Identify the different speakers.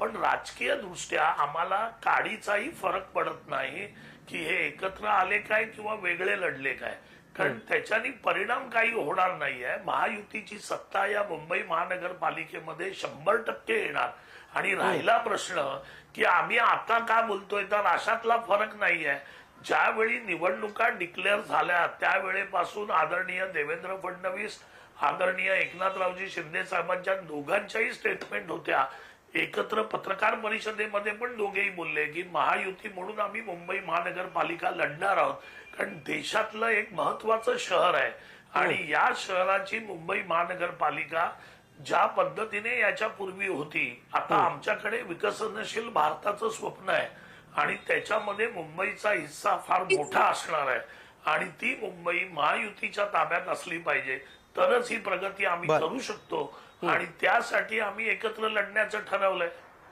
Speaker 1: पण राजकीय दृष्ट्या आम्हाला काडीचाही फरक पडत नाही की हे एकत्र आले काय किंवा वेगळे लढले काय. कारण त्याच्यानी परिणाम काही होणार नाहीये. महायुतीची सत्ता या मुंबई महानगरपालिकेमध्ये शंभर टक्के येणार. आणि राहिला प्रश्न की आम्ही आता का बोलतोय? तर अशातला फरक नाहीये. ज्यावेळी निवडणुका डिक्लेअर झाल्या त्यावेळेपासून आदरणीय देवेंद्र फडणवीस आदरणीय एकनाथरावजी शिंदे साहेबांच्या दोघांच्याही स्टेटमेंट होत्या. एकत्र पत्रकार परिषदेमध्ये पण दोघेही बोलले की महायुती म्हणून आम्ही मुंबई महानगरपालिका लढणार आहोत. कारण देशातलं एक महत्वाचं शहर आहे. आणि या शहराची मुंबई महानगरपालिका ज्या पद्धतीने याच्या पूर्वी होती आता आमच्याकडे विकसनशील भारताचं स्वप्न आहे. आणि त्याच्यामध्ये मुंबईचा हिस्सा फार मोठा असणार आहे. आणि ती मुंबई महायुतीच्या ताब्यात असली पाहिजे. तरच ही प्रगती आम्ही. करू शकतो. आणि त्यासाठी आम्ही एकत्र लढण्याचं ठरवलंय.